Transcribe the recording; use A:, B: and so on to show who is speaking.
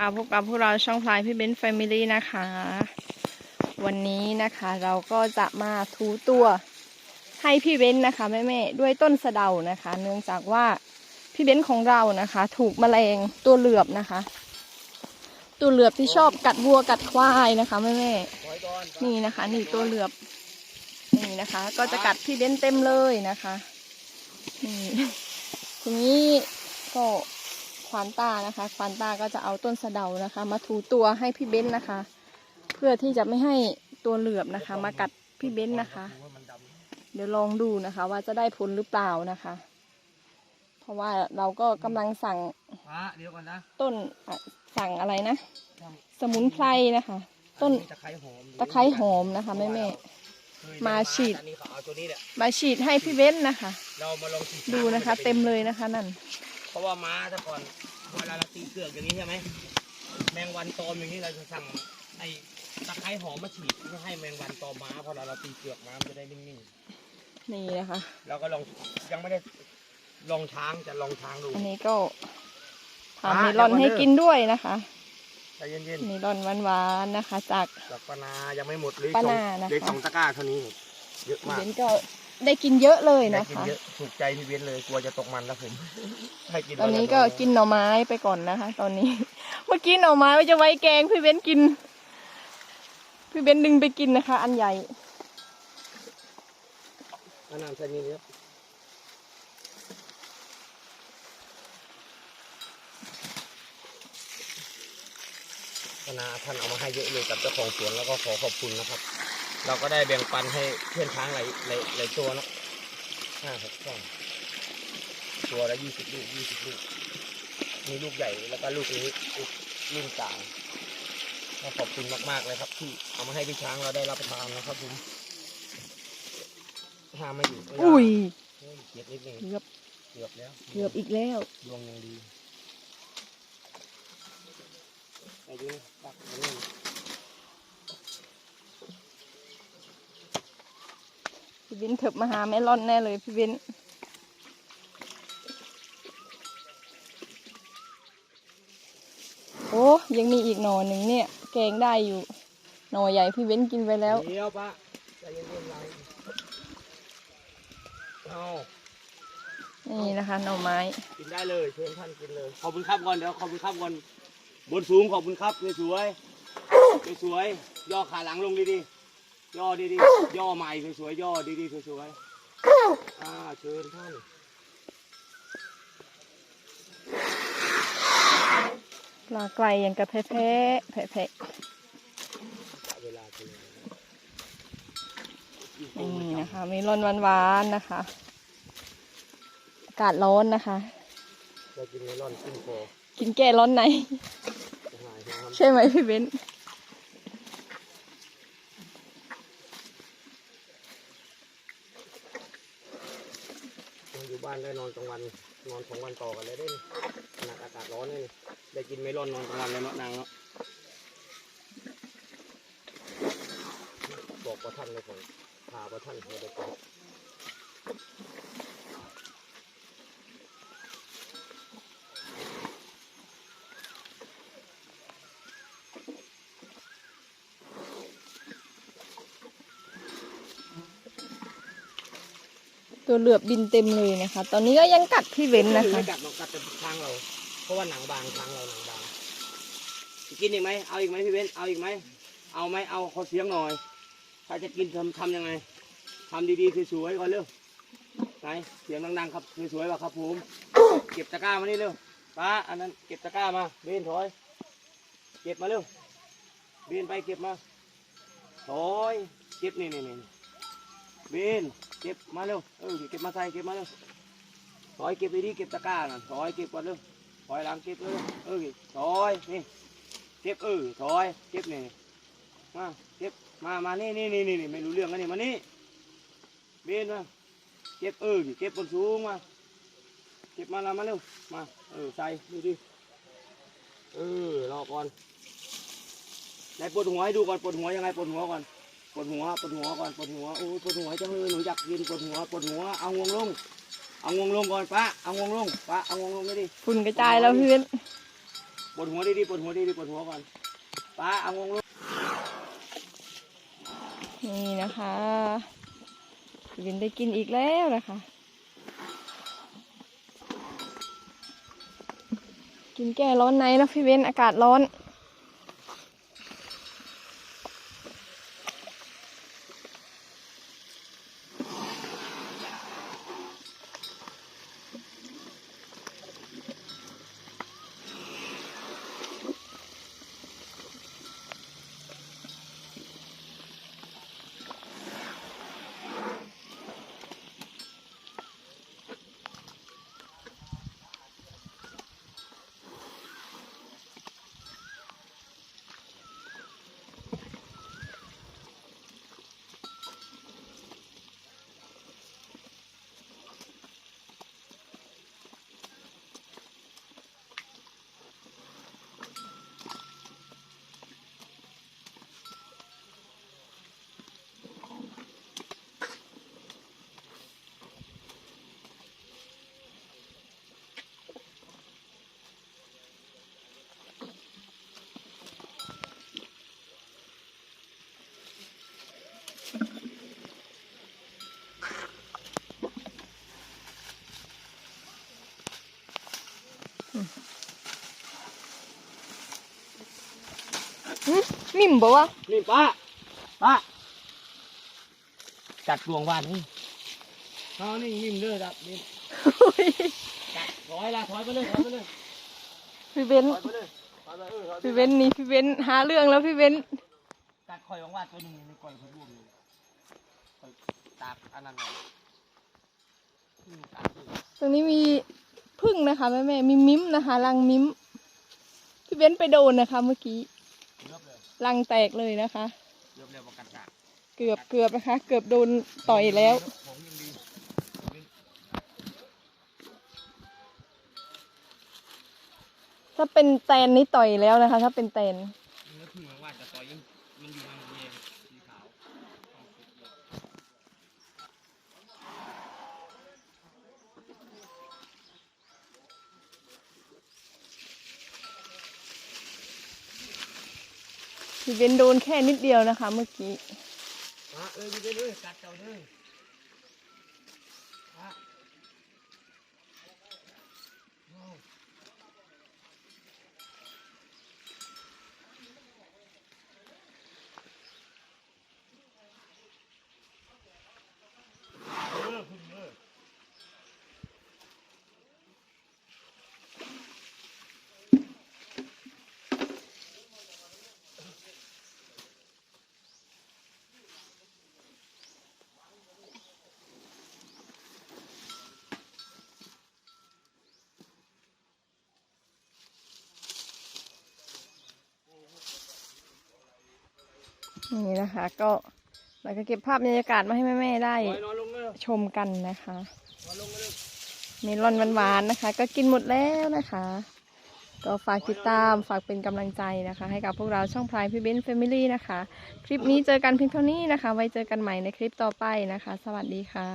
A: ค่ะพบกับพวกเราช่องพลายพี่เบนซ์แฟมิลี่นะคะ วันนี้นะคะเราก็จะมาถูตัวให้พี่เบนซ์นะคะแม่ๆด้วยต้นสะเดานะคะ เนื่องจากว่าพี่เบนซ์ของเรานะคะ ถูกแมลงตัวเหลือบนะคะ ตัวเหลือบที่ชอบกัดวัวกัดควายนะคะแม่ๆนี่นะคะ นี่ตัวเหลือบนี่นะคะ ก็จะกัดพี่เบนซ์เต็มเลยนะคะนี่ทีนี้ก็ ควานตานะคะ ควานตาก็จะเอาต้นสะเดานะคะ มาถูตัวให้พี่เบ้นนะคะ เพื่อที่จะไม่ให้ตัวเหลือบนะคะ มากัดพี่เบ้นนะคะ เดี๋ยวลองดูนะคะ ว่าจะได้ผลหรือเปล่านะคะ เพราะว่าเราก็กำลังสั่ง
B: ฟ้าเดี๋ยวก่อนนะ
A: ต้นอะสั่งอะไรนะ สมุนไพรนะคะ ต้น
B: ตะไคร้หอม
A: ตะไคร้หอมนะคะแม่แม่
B: เคย
A: มาฉีด
B: อันนี้เขาเอาตัวนี้แหละ
A: ๆมาฉีดให้พี่เบ้นนะคะ
B: เรามาลองฉีด
A: ดูนะคะ เต็มเลยนะคะนั่น
B: เพราะว่าม้าถ้าก่อนเวลาเราตีเกลือกอย่างนี้ใช่ไหมแมงวันตอมอย่างนี้เราจะสั่งไอ้ตะไคร้หอมมาฉีดเพื่อให้แมงวันตอมม้าเพราะเราเราตีเกลือกม้ามันจะได้นิ่ง
A: นี่นะคะ
B: ๆเราก็ลองยังไม่ได้ลองช้างจะลองช้างดู
A: อันนี้ก็ทำเมลอนให้กินด้วยนะคะ
B: ใจเย็น
A: เมลอนหวานๆนะคะ จาก
B: ๆกับปานายังไม่หมดเลย
A: ปา
B: สอง
A: นานะคะ
B: เด็กสองตะกร้าเท่านี้ เยอะ
A: พี่
B: มาก
A: เบนก็ ได้กินเยอะเลย
B: ได้
A: นะ
B: กิน
A: คะ
B: เยอะถูกใจพี่เบนเลยกลัวจะตกมันแล้วผมให้กิน
A: ตอนนี้
B: วัละ
A: ก็
B: อย
A: กินหน่อไม้ไปก่อนนะคะ ตอนนี้ เมื่อกี้หน่อไม้ว่าจะไว้แกงพี่เบนกิน พี่เบนดึงไปกินนะคะ อันใหญ่
B: อันนั้นใส่นี่ครับคณะท่านเอามาให้เยอะเลยกับเจ้าของสวนแล้วก็ขอขอบคุณนะครับ เราก็ได้แบ่งปันให้เพื่อนช้างหลายหลายหลายตัวเนอะห้าหกช่องตัวละยี่สิบลูกยี่สิบลูก มีลูกใหญ่แล้วก็ลูกนี้ลูกรุ่นกลางก็ขอบคุณมากๆเลยครับ ที่เอามาให้พี่ช้างเราได้รับประทานนะครับผมห้ามไม่อยู่ไม่ได้
A: อุ้ย
B: เฮ้ยเกียดนิดนึง
A: เกือบ
B: เกือบแล้ว
A: เกือบอีกแล้ว
B: ดวงยังดีไอ้ดูนี่ปักอัน
A: พี่เบนเถิบมาหาแม่ร่อนแน่เลยพี่เบนโอ้ยังมีอีกหน่อหนึ่งเนี่ย แกงได้อยู่ หน่อใหญ่พี่เบนกินไปแล้ว
B: เดี๋ยวปะใจเย็นๆไรเอา
A: นี่นะคะหน่อไม้
B: กินได้เลยเชิญท่านกินเลย ขอบคุณครับก่อนเดี๋ยวขอบคุณครับก่อนบนสูงขอบคุณครับสวยๆสวยๆย่อขาหลังลงดีๆ ย่อดีๆย่อใหม่สวยๆย่อดีๆสวยๆอ่าเชิญท่าน
A: ปลาไกลอย่างกับแพะแพะแพะแพะ
B: เวลาเชิญ
A: นี่นะคะ มีร้อนหวานๆนะคะอากาศร้อนนะคะ
B: เรากินเมลอนขึ้นคอ
A: กินแก้ร้อนใน
B: จะหายนะครับ
A: ใช่ไหมพี่เบนซ์
B: ยังอยู่ บ้านได้นอนกลางวันนอนสองวันต่อกันเลยได้นี่ขนาดอากาศร้อนเลยได้กินไม่ร้อนนอนกลางวันเลยเนาะนางเนาะบอกประท่านเลยผมพาว่าท่านเลยได้ไป
A: ตัวเหลือบบินเต็มเลยนะคะ ตอนนี้ก็ยังกัดพี่เบนนะคะ
B: ไม่กัดหรอกกัดแต่ทางเรา เพราะว่าหนังบางทางเราหนังบางกินอีกไหมเอาอีกไหมพี่เบนเอาอีกไหมเอาไหมเอาขอเสียงหน่อย ถ้าจะกินทำทำยังไงทำดีๆสวยๆก่อนเร็วไหนเสียงดังๆครับสวยๆป่ะครับผมเก็บตะกร้ามานี่เร็วป้าอันนั้นเก็บตะกร้ามาเบนถอย เก็บมาเร็วเบนไปเก็บมาถอยเก็บนี่นี่นี่เบน เก็บมาเร็วเออเก็บมาใส่เก็บมาเร็วถอยเก็บไปดีเก็บตะกร้าน่ะถอยเก็บก่อนเร็วถอยหลังเก็บเร็วเออถอยนี่เก็บเออถอยเก็บนี่มาเก็บมามานี่นี่นี่นี่ไม่รู้เรื่องกันนี่มานี่เบนมาเก็บเออเก็บบนสูงมาเก็บมาละมาเร็วมาเออใส่ดูดิเออรอก่อนไหนปวดหัวให้ดูก่อนปวดหัวยังไงปวดหัวก่อน ปวดหัวปวดหัวก่อนปวดหัวโอ้ยปวดหัวจังเลยหนูอยากกินปวดหัวปวดหัวเอางวงลงเอางวงลงก่อนป้าเอางวงลงป้าเอางวงลงไม่ดิ
A: ฝุ่นกระจายแล้วพี่เบนซ์
B: ปวดหัวดีๆปวดหัวดีๆปวดหัวก่อนป้าเอางงลูก
A: นี่นะคะพี่เบนได้กินอีกแล้วนะคะ กินแก้ร้อนในนะพี่เบนอากาศร้อน หึมิ่มบอกว่า
B: นี่ป้าป้าจัดดวงบ้านนี่เอานี่นิ่มเด้อครับนี่จัดถอยละถอยไปเลยถอยไปเลย
A: พี่เบน
B: ถอยไปเลยถอยไปเออถอยไป
A: พี่เบนนี่พี่เบนหาเรื่องแล้วพี่เบน
B: จัดคอยของว่าตัวหนึ่งในก่อยเขารวมเลยคอยตากอันนั้นเลยอืมตากเลย
A: ตรงนี้มีพึ่งนะคะแม่แม่ๆมีมิ้มนะคะรังมิ้มพี่เบนไปโดนนะคะ เมื่อกี้
B: เลือบเลย
A: รังแตกเลยนะคะ
B: เลือบเลยประกันกาด
A: เกือบเกือบนะคะ เกือบโดนต่อยแล้ว
B: ของยังดี
A: ถ้าเป็นแตนนี่ต่อยแล้วนะคะ ถ้าเป็นแตน
B: เนื้อพึ่งของว่าจะต่อยยังมันอยู่มันเองสีขาว
A: พี่เบนโดนแค่นิดเดียวนะคะ เมื่อกี้
B: มาเออพี่เบนเลยกัดเจ้าเลย
A: นี่นะคะ ก็เราก็เก็บภาพบรรยากาศมาให้แม่ๆได้ชมกันนะคะ
B: นอนลงเลย
A: เมลอนหวานๆนะคะ ก็กินหมดแล้วนะคะ ก็ฝากติดตามฝากเป็นกำลังใจนะคะ ให้กับพวกเราช่องพลายพี่เบนซ์แฟมิลี่นะคะ คลิปนี้เจอกันเพียงเท่านี้นะคะ ไว้เจอกันใหม่ในคลิปต่อไปนะคะ สวัสดีค่ะ